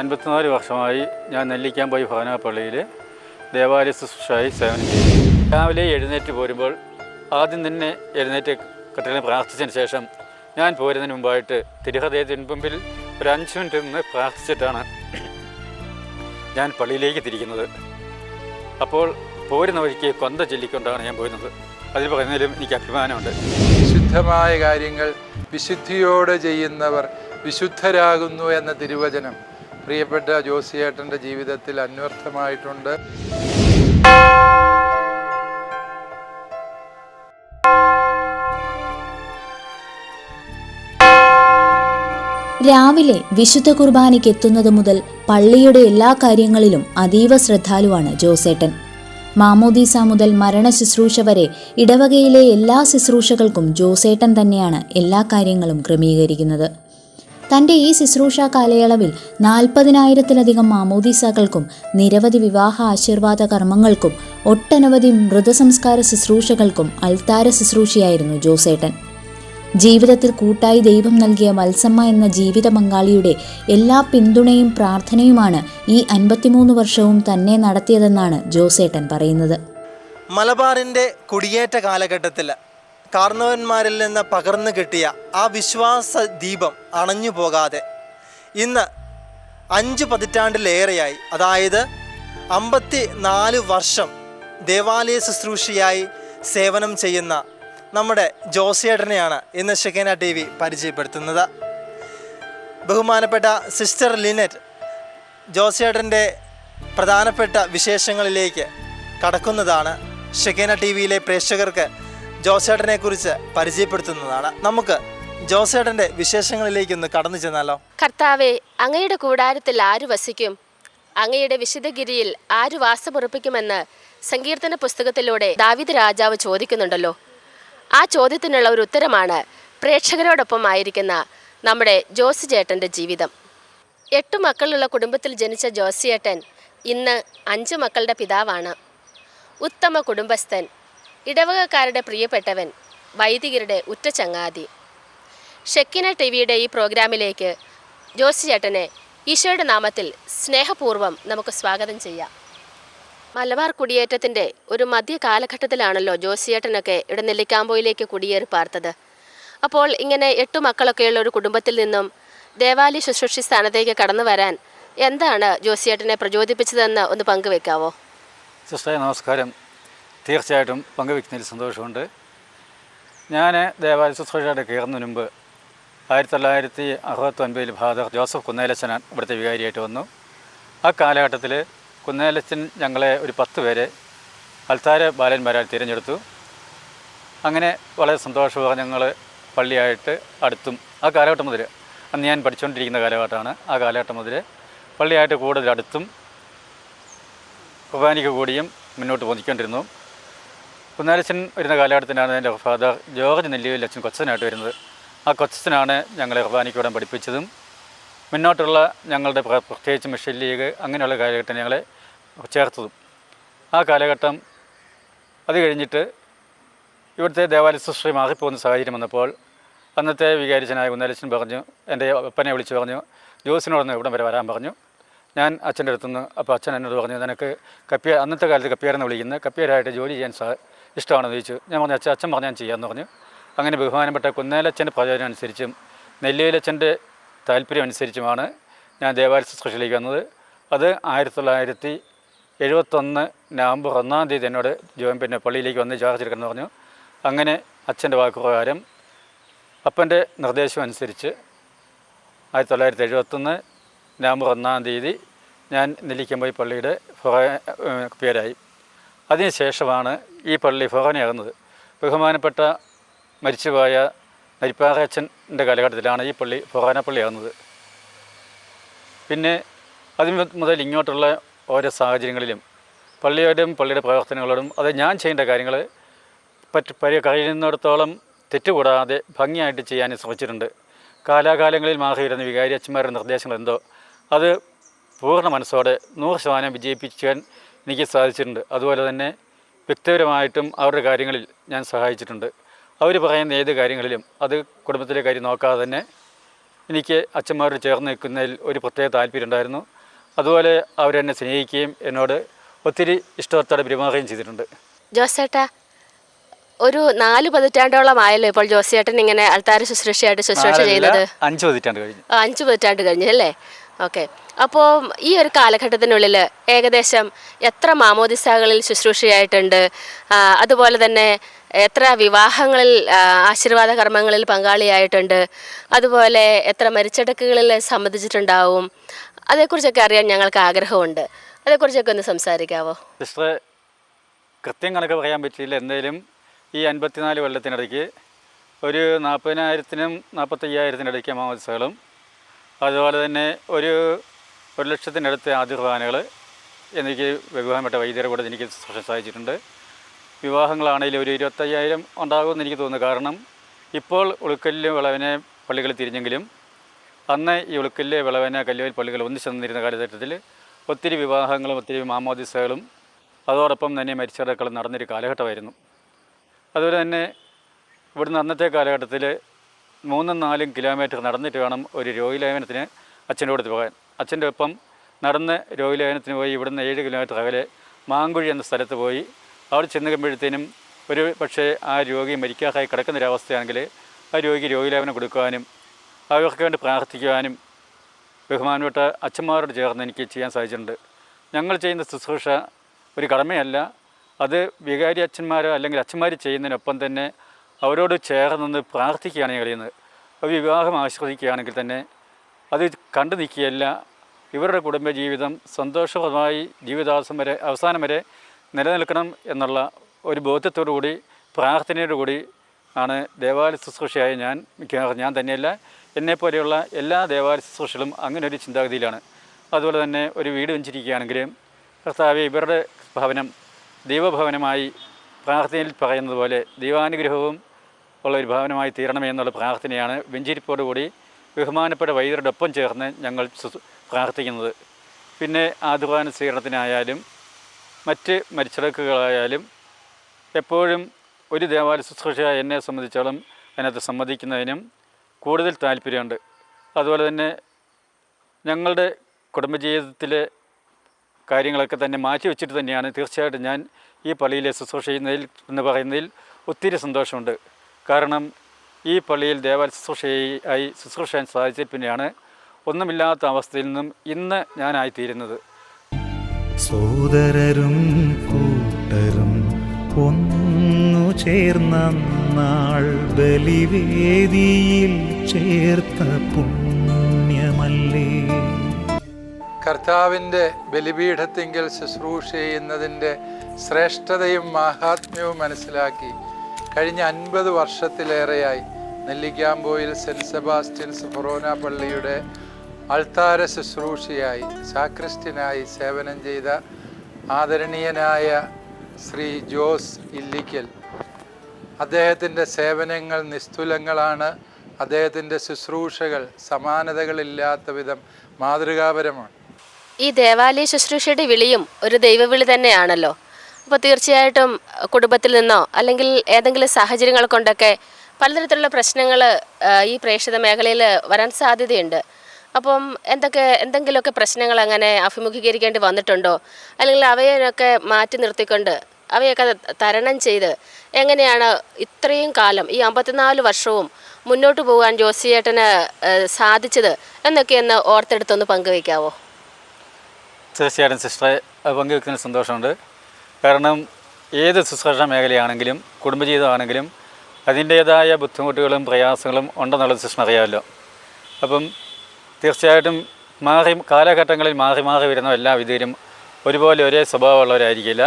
അൻപത്തിനാല് വർഷമായി ഞാൻ നെല്ലിക്കാമ്പോയി ഭവനപ്പള്ളിയിൽ ദേവാലയ ശുശ്രൂഷയായി സേവനം ചെയ്തു. രാവിലെ എഴുന്നേറ്റ് പോരുമ്പോൾ ആദ്യം തന്നെ എഴുന്നേറ്റ് കട്ടിലിൽ പ്രാർത്ഥിച്ചതിന് ശേഷം ഞാൻ പോരുന്നതിന് മുമ്പായിട്ട് തിരുഹൃദയത്തിന് മുമ്പിൽ ഒരു അഞ്ച് മിനിറ്റ് നിന്ന് പ്രാർത്ഥിച്ചിട്ടാണ് ഞാൻ പള്ളിയിലേക്ക് തിരിക്കുന്നത്. അപ്പോൾ പോരുന്ന വഴിക്ക് കൊന്ത ചൊല്ലിക്കൊണ്ടാണ് ഞാൻ പോരുന്നത്. അതിൽ പറയുന്നതിലും എനിക്ക് അഭിമാനമുണ്ട്. വിശുദ്ധമായ കാര്യങ്ങൾ വിശുദ്ധിയോടെ ചെയ്യുന്നവർ വിശുദ്ധരാകുന്നു എന്ന തിരുവചനം പ്രിയപ്പെട്ട ജോസിയേട്ടന്റെ ജീവിതത്തിൽ അന്വർത്ഥമായിട്ടുണ്ട്. രാവിലെ വിശുദ്ധ കുർബാനയ്ക്ക് എത്തുന്നത് മുതൽ പള്ളിയുടെ എല്ലാ കാര്യങ്ങളിലും അതീവ ശ്രദ്ധാലുവാണ് ജോസേട്ടൻ. മാമോദീസ മുതൽ മരണ ശുശ്രൂഷ വരെ ഇടവകയിലെ എല്ലാ ശുശ്രൂഷകൾക്കും ജോസേട്ടൻ തന്നെയാണ് എല്ലാ കാര്യങ്ങളും ക്രമീകരിക്കുന്നത്. തന്റെ ഈ ശുശ്രൂഷ കാലയളവിൽ നാൽപ്പതിനായിരത്തിലധികം മാമോദീസകൾക്കും നിരവധി വിവാഹ ആശീർവാദ കർമ്മങ്ങൾക്കും ഒട്ടനവധി മൃതസംസ്കാര ശുശ്രൂഷകൾക്കും അൽത്താര ശുശ്രൂഷയായിരുന്നു ജോസേട്ടൻ. ജീവിതത്തിൽ കൂട്ടായി ദൈവം നൽകിയ വത്സമ്മ എന്ന ജീവിത പങ്കാളിയുടെ എല്ലാ പിന്തുണയും പ്രാർത്ഥനയുമാണ് ഈ അൻപത്തിമൂന്ന് വർഷവും തന്നെ നടത്തിയതെന്നാണ് ജോസേട്ടൻ പറയുന്നത്. മലബാറിന്റെ കുടിയേറ്റ കാലഘട്ടത്തിൽ കാർന്നവന്മാരിൽ നിന്ന് പകർന്നു കിട്ടിയ ആ വിശ്വാസ ദീപം അണഞ്ഞു പോകാതെ ഇന്ന് അഞ്ച് പതിറ്റാണ്ടിലേറെയായി. അതായത് അമ്പത്തി നാല് വർഷം ദേവാലയ ശുശ്രൂഷയായി സേവനം ചെയ്യുന്ന നമ്മുടെ ജോസിയേട്ടനെയാണ് ഇന്ന് ഷെക്കേന ടി വി പരിചയപ്പെടുത്തുന്നത്. ബഹുമാനപ്പെട്ട സിസ്റ്റർ ലിനറ്റ് ജോസിയേട്ടന്റെ പ്രധാനപ്പെട്ട വിശേഷങ്ങളിലേക്ക് കടക്കുന്നതാണ് ഷെക്കേന ടി വിയിലെ പ്രേക്ഷകർക്ക് ജോസേട്ടനെ കുറിച്ച് പരിചയപ്പെടുത്തുന്നതാണ്. നമുക്ക് ജോസേട്ടന്റെ വിശേഷങ്ങളിലേക്ക് ഒന്ന് കടന്നു ചെന്നാലോ? കർത്താവെ അങ്ങയുടെ കൂടാരത്തിൽ ആര് വസിക്കും? അങ്ങയുടെ വിശുദ്ധഗിരിയിൽ ആര് വാസമുറപ്പിക്കുമെന്ന് സങ്കീർത്തന പുസ്തകത്തിലൂടെ ദാവിദ് രാജാവ് ചോദിക്കുന്നുണ്ടല്ലോ. ആ ചോദ്യത്തിനുള്ള ഒരു ഉത്തരമാണ് പ്രേക്ഷകരോടൊപ്പം ആയിരിക്കുന്ന നമ്മുടെ ജോസി ചേട്ടന്റെ ജീവിതം. എട്ട് മക്കളുള്ള കുടുംബത്തിൽ ജനിച്ച ജോസിയേട്ടൻ ഇന്ന് അഞ്ച് മക്കളുടെ പിതാവാണ്. ഉത്തമ കുടുംബസ്ഥൻ ഇടവകക്കാരുടെ പ്രിയപ്പെട്ടവൻ വൈദികരുടെ ഉറ്റ ചങ്ങാതി. ഷെക്കിന ടി വിയുടെ ഈ പ്രോഗ്രാമിലേക്ക് ജോസ് ചേട്ടനെ ഈശോയുടെ നാമത്തിൽ സ്നേഹപൂർവം നമുക്ക് സ്വാഗതം ചെയ്യാം. മലബാർ കുടിയേറ്റത്തിന്റെ ഒരു മധ്യ കാലഘട്ടത്തിലാണല്ലോ ജോസിയേട്ടനൊക്കെ ഇവിടെ നെല്ലിക്കാമ്പോയിലേക്ക് കുടിയേറി പാർത്തത് അപ്പോൾ ഇങ്ങനെ എട്ടു മക്കളൊക്കെയുള്ള ഒരു കുടുംബത്തിൽ നിന്നും ദേവാലയ ശുശ്രൂഷി സ്ഥാനത്തേക്ക് കടന്നു വരാൻ എന്താണ് ജോസിയേട്ടനെ പ്രചോദിപ്പിച്ചതെന്ന് ഒന്ന് പങ്കുവെക്കാവോ? സിസ്റ്ററെ നമസ്കാരം. തീർച്ചയായിട്ടും പങ്കുവയ്ക്കുന്നതിൽ സന്തോഷമുണ്ട്. ഞാൻ ദേവാലയ ശുശ്രൂഷയുടെ കയറുന്നതിന് മുമ്പ് ആയിരത്തി തൊള്ളായിരത്തി അറുപത്തൊൻപതിൽ ഫാദർ ജോസഫ് കുന്നേലച്ചനാൻ ഇവിടുത്തെ വികാരിയായിട്ട് വന്നു. ആ കാലഘട്ടത്തിൽ കുന്നേലച്ചൻ ഞങ്ങളെ ഒരു പത്ത് പേരെ അൽത്താര ബാലന്മാരായി തിരഞ്ഞെടുത്തു. അങ്ങനെ വളരെ സന്തോഷപൂർവം ഞങ്ങൾ പള്ളിയായിട്ട് അടുത്തും ആ കാലഘട്ടം മുതൽ അന്ന് ഞാൻ പഠിച്ചുകൊണ്ടിരിക്കുന്ന കാലഘട്ടമാണ്. ആ കാലഘട്ടം മുതൽ പള്ളിയായിട്ട് കൂടുതൽ അടുത്തും കുർബാനയ്ക്ക് കൂടിയും മുന്നോട്ട് പോന്നിക്കൊണ്ടിരുന്നു. കുന്നാലച്ചൻ വരുന്ന കാലഘട്ടത്തിനാണ് എന്റെ ഫാദർ ജോർജ് നെല്ലിയിൽ അച്ഛൻ കൊച്ചനായിട്ട് വരുന്നത്. ആ കൊച്ചനാണ് ഞങ്ങളെ കുർബാനയ്ക്കൂടെ പഠിപ്പിച്ചതും. മുന്നോട്ടുള്ള ഞങ്ങളുടെ പ്ര- പ്രത്യേകിച്ച് മിഷൻ ലീഗ് അങ്ങനെയുള്ള കാലഘട്ടം ഞങ്ങളെ ചേർത്തതും. ആ കാലഘട്ടം അത് കഴിഞ്ഞിട്ട് ഇവിടുത്തെ ദേവാലയ സൃഷ്ടി മാറിപ്പോകുന്ന സാഹചര്യം വന്നപ്പോൾ അന്നത്തെ വികാരിച്ചനായ കുന്നാലച്ചൻ പറഞ്ഞു എന്റെ അപ്പനെ വിളിച്ച് പറഞ്ഞു ജോസിനോടൊന്ന് ഇവിടം വരെ വരാൻ പറഞ്ഞു. ഞാൻ അച്ഛന്റെ അടുത്തുനിന്ന് അപ്പോൾ അച്ഛൻ എന്നോട് പറഞ്ഞു നിനക്ക് കപ്പിയ അന്നത്തെ കാലത്ത് കപ്പിയാരെന്ന് വിളിക്കുന്നത്. കപ്പിയാരായിട്ട് ജോലി ചെയ്യാൻ സാ ഇഷ്ടമാണെന്ന് ചോദിച്ചു. ഞാൻ പറഞ്ഞു അച്ഛൻ അച്ഛൻ പറഞ്ഞാൽ ഞാൻ ചെയ്യാമെന്ന് പറഞ്ഞു. അങ്ങനെ ബഹുമാനപ്പെട്ട കുന്നേലച്ഛന്റെ പ്രചോദനം അനുസരിച്ചും നെല്ലിയിലച്ഛന്റെ താല്പര്യം അനുസരിച്ചുമാണ് ഞാൻ ദേവാലയ ശുശ്രൂഷയിലേക്ക് വന്നത്. അത് ആയിരത്തി തൊള്ളായിരത്തി എഴുപത്തൊന്ന് നവംബർ ഒന്നാം തീയതി എന്നോട് ജോയിൻ പിന്നെ പള്ളിയിലേക്ക് വന്ന് ചാർജ് എടുക്കണമെന്ന് പറഞ്ഞു. അങ്ങനെ അച്ഛന്റെ വാക്കുപ്രകാരം അപ്പന്റെ നിർദ്ദേശം അനുസരിച്ച് ആയിരത്തി തൊള്ളായിരത്തി എഴുപത്തൊന്ന് നവംബർ ഒന്നാം തീയതി ഞാൻ നെല്ലിക്കമ്പോയി പള്ളിയുടെ പേരായി. അതിനുശേഷമാണ് ഈ പള്ളി ഭവനയാകുന്നത്. ബഹുമാനപ്പെട്ട മരിച്ചുപോയ നരിപ്പാറച്ചന്റെ കാലഘട്ടത്തിലാണ് ഈ പള്ളി ഫൊറാന പള്ളിയാകുന്നത് പിന്നെ അതിന് മുതൽ ഇങ്ങോട്ടുള്ള ഓരോ സാഹചര്യങ്ങളിലും പള്ളിയോടും പള്ളിയുടെ പ്രവർത്തനങ്ങളോടും അത് ഞാൻ ചെയ്യേണ്ട കാര്യങ്ങൾ പറ്റ പരി കഴിയുന്നിടത്തോളം തെറ്റുകൂടാതെ ഭംഗിയായിട്ട് ചെയ്യാൻ ശ്രമിച്ചിട്ടുണ്ട്. കാലാകാലങ്ങളിൽ മാറിയിരുന്ന വികാരി അച്ഛന്മാരുടെ നിർദ്ദേശങ്ങൾ എന്തോ അത് പൂർണ മനസ്സോടെ നൂറ് ശതമാനം വിജയിപ്പിക്കാൻ എനിക്ക് സാധിച്ചിട്ടുണ്ട്. അതുപോലെ തന്നെ വ്യക്തിപരമായിട്ടും അവരുടെ കാര്യങ്ങളിൽ ഞാൻ സഹായിച്ചിട്ടുണ്ട്. അവർ പറയുന്ന ഏത് കാര്യങ്ങളിലും അത് കുടുംബത്തിലെ കാര്യം നോക്കാതെ തന്നെ എനിക്ക് അച്ഛന്മാരോട് ചേർന്ന് നിൽക്കുന്നതിൽ ഒരു പ്രത്യേക താല്പര്യം ഉണ്ടായിരുന്നു. അതുപോലെ അവരെന്നെ സ്നേഹിക്കുകയും എന്നോട് ഒത്തിരി ഇഷ്ടത്തോടെ പെരുമാറുകയും ചെയ്തിട്ടുണ്ട്. ജോസേട്ടാ ഒരു നാല് പതിറ്റാണ്ടോളം ആയല്ലോ ഇപ്പോൾ ജോസിയേട്ടൻ ഇങ്ങനെ അൾത്താര ശുശ്രൂഷയായിട്ട് ശുശ്രൂഷ ചെയ്യുന്നത് അഞ്ച് പതിറ്റാണ്ട് കഴിഞ്ഞു. അഞ്ചു പതിറ്റാണ്ട് കഴിഞ്ഞു അല്ലേ? ഓക്കെ. അപ്പോൾ ഈ ഒരു കാലഘട്ടത്തിനുള്ളിൽ ഏകദേശം എത്ര മാമോദിസകളിൽ ശുശ്രൂഷയായിട്ടുണ്ട്? അതുപോലെ തന്നെ എത്ര വിവാഹങ്ങളിൽ ആശീർവാദ കർമ്മങ്ങളിൽ പങ്കാളിയായിട്ടുണ്ട്? അതുപോലെ എത്ര മരിച്ചടക്കുകളിൽ സംബന്ധിച്ചിട്ടുണ്ടാവും? അതേക്കുറിച്ചൊക്കെ അറിയാൻ ഞങ്ങൾക്ക് ആഗ്രഹമുണ്ട്. അതേക്കുറിച്ചൊക്കെ ഒന്ന് സംസാരിക്കാവോ? സിസ്റ്റർ കൃത്യം കണക്ക് പറയാൻ പറ്റിയില്ല. എന്തായാലും ഈ അൻപത്തിനാല് കൊല്ലത്തിനിടയ്ക്ക് ഒരു നാൽപ്പതിനായിരത്തിനും നാൽപ്പത്തയ്യായിരത്തിനിടയ്ക്ക് മാമോദിസകളും അതുപോലെ തന്നെ ഒരു ഒരു ലക്ഷത്തിനടുത്ത് ആദ്യ കുർബാനകൾ എനിക്ക് വിവാഹപ്പെട്ട വൈദ്യരെ കൂടെ എനിക്ക് സാധിച്ചിട്ടുണ്ട് വിവാഹങ്ങളാണെങ്കിലും ഒരു ഇരുപത്തയ്യായിരം ഉണ്ടാകുമെന്ന് എനിക്ക് തോന്നുന്നു. കാരണം ഇപ്പോൾ ഉളുക്കല്ല് വിളവിനെ പള്ളികൾ തിരിഞ്ഞെങ്കിലും അന്ന് ഈ ഉളുക്കല്ല് വിളവന കല്ലുവൽ പള്ളികൾ ഒന്നിച്ചു തന്നിരുന്ന കാലഘട്ടത്തിൽ ഒത്തിരി വിവാഹങ്ങളും ഒത്തിരി മാമോദിസകളും അതോടൊപ്പം തന്നെ മരിച്ചടക്കളും നടന്നൊരു കാലഘട്ടമായിരുന്നു. അതുപോലെ തന്നെ ഇവിടുന്ന് അന്നത്തെ കാലഘട്ടത്തിൽ മൂന്നും നാലും കിലോമീറ്റർ നടന്നിട്ട് വേണം ഒരു രോഗിലേവനത്തിന് അച്ഛന്റെ അടുത്ത് പോകാൻ. അച്ഛന്റെ ഒപ്പം നടന്ന് രോഗിലേവനത്തിന് പോയി ഇവിടുന്ന് ഏഴ് കിലോമീറ്റർ അകലെ മാങ്കുഴി എന്ന സ്ഥലത്ത് പോയി. അവിടെ ചെന്ന് കഴിയുമ്പോഴത്തേനും ഒരു പക്ഷേ ആ രോഗി മരിക്കാതായി കിടക്കുന്നൊരവസ്ഥയാണെങ്കിൽ ആ രോഗിക്ക് രോഗിലേവനം കൊടുക്കുവാനും അവർക്ക് വേണ്ടി പ്രാർത്ഥിക്കുവാനും ബഹുമാനപ്പെട്ട അച്ഛന്മാരോട് ചേർന്ന് എനിക്ക് ചെയ്യാൻ സാധിച്ചിട്ടുണ്ട്. ഞങ്ങൾ ചെയ്യുന്ന ശുശ്രൂഷ ഒരു കടമയല്ല. അത് വികാരി അച്ഛന്മാരോ അല്ലെങ്കിൽ അച്ഛന്മാർ ചെയ്യുന്നതിനൊപ്പം തന്നെ അവരോട് ചേർന്ന് പ്രാർത്ഥിക്കുകയാണ് ഞങ്ങൾ ചെയ്യുന്നത്. അപ്പോൾ വിവാഹം ആശ്രയിക്കുകയാണെങ്കിൽ തന്നെ അത് കണ്ടു നിൽക്കുകയല്ല. ഇവരുടെ കുടുംബജീവിതം സന്തോഷപ്രദമായി ജീവിതാവസം വരെ അവസാനം വരെ നിലനിൽക്കണം എന്നുള്ള ഒരു ബോധ്യത്തോടു കൂടി പ്രാർത്ഥനയോടു കൂടി ആണ് ദേവാലയ ശുശ്രൂഷയായ ഞാൻ മിക്കവാറും ഞാൻ തന്നെയല്ല എന്നെപ്പോലെയുള്ള എല്ലാ ദേവാലയ ശുശ്രൂഷകളും അങ്ങനെ ഒരു ചിന്താഗതിയിലാണ്. അതുപോലെ തന്നെ ഒരു വീട് വെഞ്ചിരിക്കുകയാണെങ്കിലും കർത്താവ് ഇവരുടെ ഭവനം ദൈവഭവനമായി പ്രാർത്ഥനയിൽ പറയുന്നത് പോലെ ദൈവാനുഗ്രഹവും ഉള്ള ഒരു ഭവനമായി തീരണമേ എന്നുള്ള പ്രാർത്ഥനയാണ് വെഞ്ചിരിപ്പോടുകൂടി ബഹുമാനപ്പെട്ട വൈദ്യരുടെ ഒപ്പം ചേർന്ന് ഞങ്ങൾ പ്രാർത്ഥിക്കുന്നത്. പിന്നെ ആധുവാന സ്വീകരണത്തിനായാലും മറ്റ് മരിച്ചടക്കുകളായാലും എപ്പോഴും ഒരു ദേവാലയ ശുശ്രൂഷ എന്നെ സംബന്ധിച്ചോളം അതിനകത്ത് സംബന്ധിക്കുന്നതിനും കൂടുതൽ താല്പര്യമുണ്ട്. അതുപോലെ തന്നെ ഞങ്ങളുടെ കുടുംബജീവിതത്തിലെ കാര്യങ്ങളൊക്കെ തന്നെ മാറ്റി വെച്ചിട്ട് തന്നെയാണ് തീർച്ചയായിട്ടും ഞാൻ ഈ പള്ളിയിലെ ശുശ്രൂഷ ചെയ്യുന്നതിൽ എന്ന് പറയുന്നതിൽ ഒത്തിരി സന്തോഷമുണ്ട്. കാരണം ഈ പള്ളിയിൽ ദേവാലയ ശുശ്രൂഷയായി ശുശ്രൂഷ ചെയ്യാൻ സാധിച്ചതിൽ പിന്നെയാണ് ഒന്നുമില്ലാത്ത അവസ്ഥയിൽ നിന്നും ഇന്ന് ഞാനായിത്തീരുന്നത്. സോദരരും കൂട്ടരും ഒന്നു ചേർന്ന നാൾ ബലിവേദിയിൽ ചേർത്തപ്പോൾ കർത്താവിന്റെ ബലിപീഠത്തിങ്കിൽ ശുശ്രൂഷ ചെയ്യുന്നതിന്റെ ശ്രേഷ്ഠതയും മാഹാത്മ്യവും മനസ്സിലാക്കി കഴിഞ്ഞ അൻപത് വർഷത്തിലേറെയായി നെല്ലിക്കാമ്പോയിൽ സെന്റ് സെബാസ്റ്റ്യൻസ് ഫൊറോന പള്ളിയുടെ അൾത്താര ശുശ്രൂഷയായി സാക്രിസ്റ്റിനായി സേവനം ചെയ്ത ആദരണീയനായ ശ്രീ ജോസ് ഇല്ലിക്കൽ. അദ്ദേഹത്തിന്റെ സേവനങ്ങൾ നിസ്തുലങ്ങളാണ്. അദ്ദേഹത്തിന്റെ ശുശ്രൂഷകൾ സമാനതകളില്ലാത്ത വിധം മാതൃകാപരമാണ്. ഈ ദേവാലയ ശുശ്രൂഷയുടെ വിളിയും ഒരു ദൈവവിളി തന്നെയാണല്ലോ. അപ്പോൾ തീർച്ചയായിട്ടും കുടുംബത്തിൽ നിന്നോ അല്ലെങ്കിൽ ഏതെങ്കിലും സാഹചര്യങ്ങൾ കൊണ്ടൊക്കെ പലതരത്തിലുള്ള പ്രശ്നങ്ങൾ ഈ പ്രേക്ഷിത മേഖലയിൽ വരാൻ സാധ്യതയുണ്ട്. അപ്പം എന്തൊക്കെ എന്തെങ്കിലുമൊക്കെ പ്രശ്നങ്ങൾ അങ്ങനെ അഭിമുഖീകരിക്കേണ്ടി വന്നിട്ടുണ്ടോ? അല്ലെങ്കിൽ അവയൊക്കെ മാറ്റി നിർത്തിക്കൊണ്ട് അവയൊക്കെ തരണം ചെയ്ത് എങ്ങനെയാണ് ഇത്രയും കാലം ഈ അമ്പത്തിനാല് വർഷവും മുന്നോട്ട് പോകാൻ ജോസിയേട്ടന് സാധിച്ചത് എന്നൊക്കെ ഒന്ന് ഓർത്തെടുത്തൊന്ന് പങ്കുവയ്ക്കാവോ? തീർച്ചയായിട്ടും സിസ്റ്ററെ പങ്കുവെക്കുന്ന സന്തോഷമുണ്ട്. കാരണം ഏത് ശുശ്രൂഷ മേഖലയാണെങ്കിലും കുടുംബജീവിതമാണെങ്കിലും അതിന്റേതായ ബുദ്ധിമുട്ടുകളും പ്രയാസങ്ങളും ഉണ്ടെന്നുള്ളത് സിസ്റ്റർ അറിയാമല്ലോ. അപ്പം തീർച്ചയായിട്ടും മാറി കാലഘട്ടങ്ങളിൽ മാറി മാറി വരുന്ന എല്ലാ വിധേയരും ഒരുപോലെ ഒരേ സ്വഭാവമുള്ളവരായിരിക്കില്ല.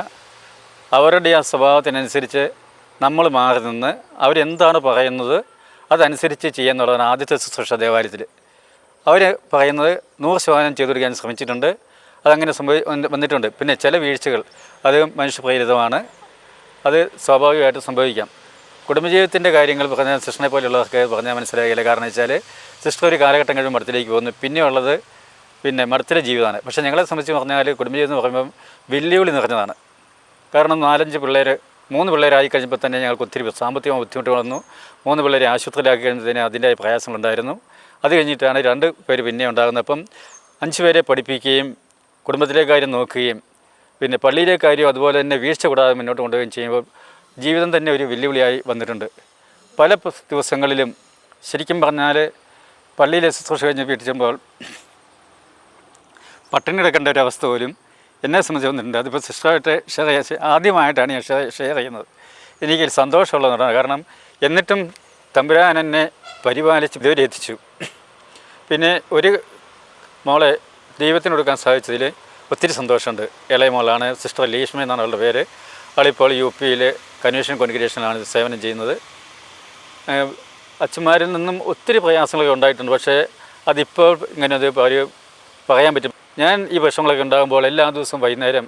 അവരുടെ ആ സ്വഭാവത്തിനനുസരിച്ച് നമ്മൾ മാറി നിന്ന് അവരെന്താണ് പറയുന്നത് അതനുസരിച്ച് ചെയ്യുന്നുള്ളതാണ് ആദ്യത്തെ ശുശ്രൂഷ ദേവാലയത്തിൽ. അവർ പറയുന്നത് നൂറ് ശതമാനം ചെയ്തു കൊടുക്കാൻ ശ്രമിച്ചിട്ടുണ്ട്. അതങ്ങനെ സംഭവി വന്നിട്ടുണ്ട്. പിന്നെ ചില വീഴ്ചകൾ അത് മനുഷ്യപ്രേരിതമാണ്. അത് സ്വാഭാവികമായിട്ട് സംഭവിക്കാം. കുടുംബജീവിതത്തിന്റെ കാര്യങ്ങൾ പറഞ്ഞാൽ സിസ്റ്ററിനെ പോലെയുള്ളവർക്ക് പറഞ്ഞാൽ മനസ്സിലാകില്ല കാരണം വെച്ചാൽ സിസ്റ്റർ ഒരു കാലഘട്ടം കഴിയുമ്പോൾ മഠത്തിലേക്ക് പോകുന്നു. പിന്നെ ഉള്ളത് പിന്നെ മഠത്തിലെ ജീവിതമാണ്. പക്ഷേ ഞങ്ങളെ സംബന്ധിച്ച് പറഞ്ഞാൽ കുടുംബജീവിതം എന്ന് പറയുമ്പം വെല്ലുവിളി നിറഞ്ഞതാണ്. കാരണം നാലഞ്ച് പിള്ളേർ മൂന്ന് പിള്ളേരായി കഴിഞ്ഞപ്പോൾ തന്നെ ഞങ്ങൾക്ക് ഒത്തിരി സാമ്പത്തികമായ ബുദ്ധിമുട്ട് വന്നു. മൂന്ന് പിള്ളേരെ ആശുപത്രിയിലാക്കി കഴിഞ്ഞതിന് അതിന്റെ പ്രയാസങ്ങളുണ്ടായിരുന്നു. അത് കഴിഞ്ഞിട്ടാണ് രണ്ട് പേര് പിന്നെ ഉണ്ടാകുന്നത്. അപ്പം അഞ്ച് പേരെ പഠിപ്പിക്കുകയും കുടുംബത്തിലെ കാര്യം നോക്കുകയും പിന്നെ പള്ളിയിലെ കാര്യം അതുപോലെ തന്നെ വീഴ്ച കൂടാതെ മുന്നോട്ട് കൊണ്ടുപോവുകയും ചെയ്യുമ്പോൾ ജീവിതം തന്നെ ഒരു വെല്ലുവിളിയായി വന്നിട്ടുണ്ട്. പല ദിവസങ്ങളിലും ശരിക്കും പറഞ്ഞാൽ പള്ളിയിലെ ശുശ്രൂഷ കഴിഞ്ഞ് വീട്ടിൽ ചെല്ലുമ്പോൾ പട്ടിണി കിടക്കേണ്ട ഒരു അവസ്ഥ പോലും എന്നെ സംബന്ധിച്ച് വന്നിട്ടുണ്ട്. അതിപ്പോൾ സിസ്റ്ററായിട്ട് ഷെയർ ചെയ്യാൻ ആദ്യമായിട്ടാണ് ഞാൻ ഷെയർ ഷെയർ ചെയ്യുന്നത്. എനിക്ക് സന്തോഷമുള്ളതാണ് കാരണം എന്നിട്ടും തമ്പുരാൻ എന്നെ പരിപാലിച്ച് ഇതുവരെ എത്തിച്ചു. പിന്നെ ഒരു മോളെ ദൈവത്തിന് കൊടുക്കാൻ സാധിച്ചതിൽ ഒത്തിരി സന്തോഷമുണ്ട്. ഇളയ മോളാണ് സിസ്റ്റർ ലീഷ്മ എന്നാണ് അവളുടെ പേര്. അവളിപ്പോൾ യു പിയിൽ കൺവെൻഷൻ കോൺഗ്രേഷനിലാണ് സേവനം ചെയ്യുന്നത്. അച്ഛന്മാരിൽ നിന്നും ഒത്തിരി പ്രയാസങ്ങളൊക്കെ ഉണ്ടായിട്ടുണ്ട്. പക്ഷേ അതിപ്പോൾ ഇങ്ങനെ അത് അവർ പറയാൻ പറ്റും. ഞാൻ ഈ വിഷമങ്ങളൊക്കെ ഉണ്ടാകുമ്പോൾ എല്ലാ ദിവസവും വൈകുന്നേരം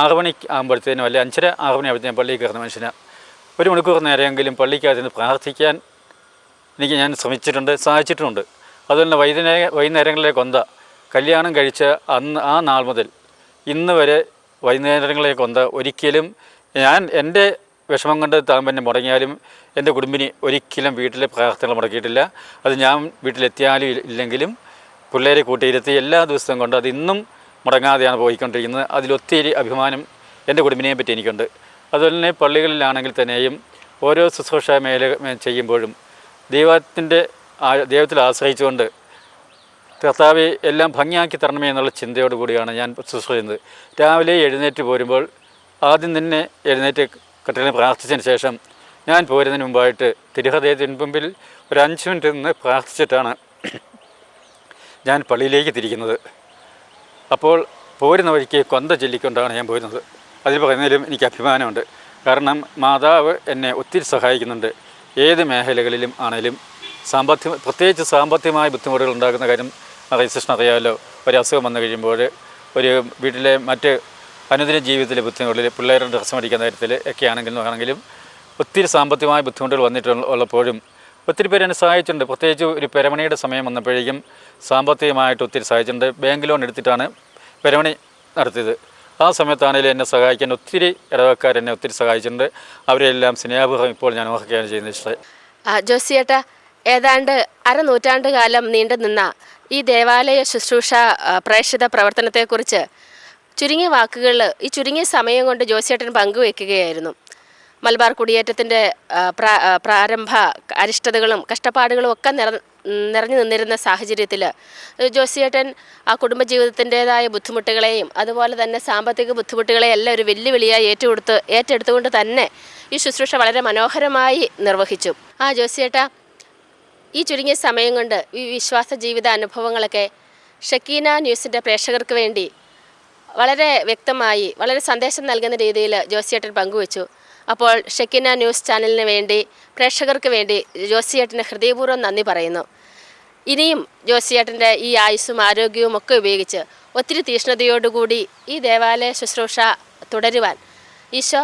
ആറ് മണി ആകുമ്പോഴത്തേനും അല്ലെങ്കിൽ അഞ്ചര ആറ് മണി ആകുമ്പോഴത്തേനും പള്ളിയിൽ കയറുന്ന മനുഷ്യനാണ് ഒരു മണിക്കൂർ നേരമെങ്കിലും പള്ളിക്കകത്ത് പ്രാർത്ഥിക്കാൻ എനിക്ക് ഞാൻ ശ്രമിച്ചിട്ടുണ്ട് സാധിച്ചിട്ടുമുണ്ട് അതുപോലെ തന്നെ വൈകുന്നേര വൈകുന്നേരങ്ങളിലെ കൊന്ത കല്യാണം കഴിച്ച അന്ന് ആ നാൾ മുതൽ ഇന്ന് വരെ വൈകുന്നേരങ്ങളെ കൊണ്ട് ഒരിക്കലും ഞാൻ എന്റെ വിഷമം കൊണ്ട് താൻ പിന്നെ മുടങ്ങിയാലും എന്റെ കുടുംബിനി ഒരിക്കലും വീട്ടിലെ പ്രാർത്ഥനകൾ മുടക്കിയിട്ടില്ല. അത് ഞാൻ വീട്ടിലെത്തിയാലും ഇല്ലെങ്കിലും പിള്ളേരെ കൂട്ടിയിരുത്തി എല്ലാ ദിവസവും കൊണ്ട് അത് ഇന്നും മുടങ്ങാതെയാണ് പോയിക്കൊണ്ടിരിക്കുന്നത്. അതിലൊത്തിരി അഭിമാനം എന്റെ കുടുംബിനെയും പറ്റി എനിക്കുണ്ട്. അതുപോലെ തന്നെ പള്ളികളിലാണെങ്കിൽ തന്നെയും ഓരോ ശുശ്രൂഷ മേല ചെയ്യുമ്പോഴും ദൈവത്തിന്റെ ദൈവത്തിൽ ആശ്രയിച്ചുകൊണ്ട് കർത്താവെ എല്ലാം ഭംഗിയാക്കി തരണമേ എന്നുള്ള ചിന്തയോട് കൂടിയാണ് ഞാൻ ശുശ്രൂഷ ചെയ്യുന്നത്. രാവിലെ എഴുന്നേറ്റ് പോരുമ്പോൾ ആദ്യം തന്നെ എഴുന്നേറ്റ് കട്ടിലിന് പ്രാർത്ഥിച്ചതിന് ശേഷം ഞാൻ പോരുന്നതിന് മുമ്പായിട്ട് തിരുഹൃദയത്തിന് മുമ്പിൽ ഒരു അഞ്ച് മിനിറ്റ് നിന്ന് പ്രാർത്ഥിച്ചിട്ടാണ് ഞാൻ പള്ളിയിലേക്ക് തിരിക്കുന്നത്. അപ്പോൾ പോരുന്ന വഴിക്ക് കൊന്ത ചൊല്ലിക്കൊണ്ടാണ് ഞാൻ പോരുന്നത്. അതിൽ പറയുന്നതിലും എനിക്ക് അഭിമാനമുണ്ട്. കാരണം മാതാവ് എന്നെ ഒത്തിരി സഹായിക്കുന്നുണ്ട്. ഏത് മേഖലകളിലും ആണെങ്കിലും സാമ്പത്തിക പ്രത്യേകിച്ച് സാമ്പത്തികമായ ബുദ്ധിമുട്ടുകൾ ഉണ്ടാക്കുന്ന കാര്യം രജിസ്ട്രേഷൻ അറിയാമല്ലോ ഒരു അസുഖം വന്നു കഴിയുമ്പോൾ ഒരു വീട്ടിലെ മറ്റ് അനുദിന ജീവിതത്തിലെ ബുദ്ധിമുട്ടിൽ പിള്ളേരുടെ ഡ്രസ്സ് മേടിക്കുന്ന കാര്യത്തിൽ ഒക്കെ ആണെങ്കിലും ആണെങ്കിലും ഒത്തിരി സാമ്പത്തികമായ ബുദ്ധിമുട്ടുകൾ വന്നിട്ടുള്ളപ്പോഴും ഒത്തിരി പേര് എന്നെ സഹായിച്ചിട്ടുണ്ട്. പ്രത്യേകിച്ച് ഒരു പെരമണിയുടെ സമയം വന്നപ്പോഴേക്കും സാമ്പത്തികമായിട്ട് ഒത്തിരി സഹായിച്ചിട്ടുണ്ട്. ബാങ്ക് ലോൺ എടുത്തിട്ടാണ് പെരമണി നടത്തിയത്. ആ സമയത്താണെങ്കിലും എന്നെ സഹായിക്കാൻ ഒത്തിരി ഇടവക്കാർ എന്നെ ഒത്തിരി സഹായിച്ചിട്ടുണ്ട്. അവരെല്ലാം സ്നേഹപൂർവം ഇപ്പോൾ ഞാൻ ഓർക്കുകയാണ് ചെയ്യുന്നത്. ജോസിയേട്ട ഏതാണ്ട് അരനൂറ്റാണ്ട് കാലം നീണ്ടു നിന്ന ഈ ദേവാലയ ശുശ്രൂഷ പ്രേക്ഷിത പ്രവർത്തനത്തെക്കുറിച്ച് ചുരുങ്ങിയ വാക്കുകളിൽ ഈ ചുരുങ്ങിയ സമയം കൊണ്ട് ജോസിയേട്ടൻ പങ്കുവെക്കുകയായിരുന്നു. മലബാർ കുടിയേറ്റത്തിന്റെ പ്രാരംഭ അരിഷ്ടതകളും കഷ്ടപ്പാടുകളും ഒക്കെ നിറ നിറഞ്ഞു നിന്നിരുന്ന സാഹചര്യത്തിൽ ജോസിയേട്ടൻ ആ കുടുംബജീവിതത്തിന്റെതായ ബുദ്ധിമുട്ടുകളെയും അതുപോലെ തന്നെ സാമ്പത്തിക ബുദ്ധിമുട്ടുകളെയും എല്ലാം ഒരു വെല്ലുവിളിയായി ഏറ്റെടുത്ത് ഏറ്റെടുത്തുകൊണ്ട് തന്നെ ഈ ശുശ്രൂഷ വളരെ മനോഹരമായി നിർവഹിച്ചു. ആ ജോസിയേട്ടാ ഈ ചുരുങ്ങിയ സമയം കൊണ്ട് ഈ വിശ്വാസ ജീവിത അനുഭവങ്ങളൊക്കെ ഷക്കീന ന്യൂസിന്റെ പ്രേക്ഷകർക്ക് വേണ്ടി വളരെ വ്യക്തമായി വളരെ സന്ദേശം നൽകുന്ന രീതിയിൽ ജോസിയേട്ടൻ പങ്കുവച്ചു. അപ്പോൾ ഷക്കീന ന്യൂസ് ചാനലിന് വേണ്ടി പ്രേക്ഷകർക്ക് വേണ്ടി ജോസിയേട്ടന് ഹൃദയപൂർവം നന്ദി പറയുന്നു. ഇനിയും ജോസിയേട്ടന്റെ ഈ ആയുസ്സും ആരോഗ്യവും ഒക്കെ ഉപയോഗിച്ച് ഒത്തിരി തീഷ്ണതയോടുകൂടി ഈ ദേവാലയ ശുശ്രൂഷ തുടരുവാൻ ഈശോ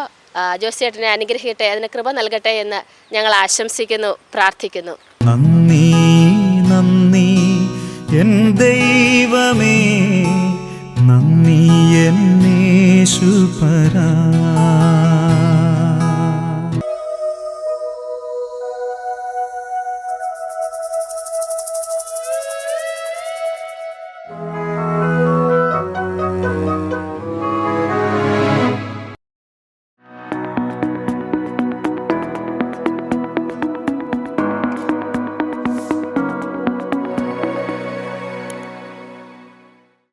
ജോസിയേട്ടനെ അനുഗ്രഹിക്കട്ടെ അതിന് കൃപ നൽകട്ടെ എന്ന് ഞങ്ങൾ ആശംസിക്കുന്നു പ്രാർത്ഥിക്കുന്നു. നന്ദി നന്ദി എൻ ദൈവമേ നന്ദി എന്നേശുപരാ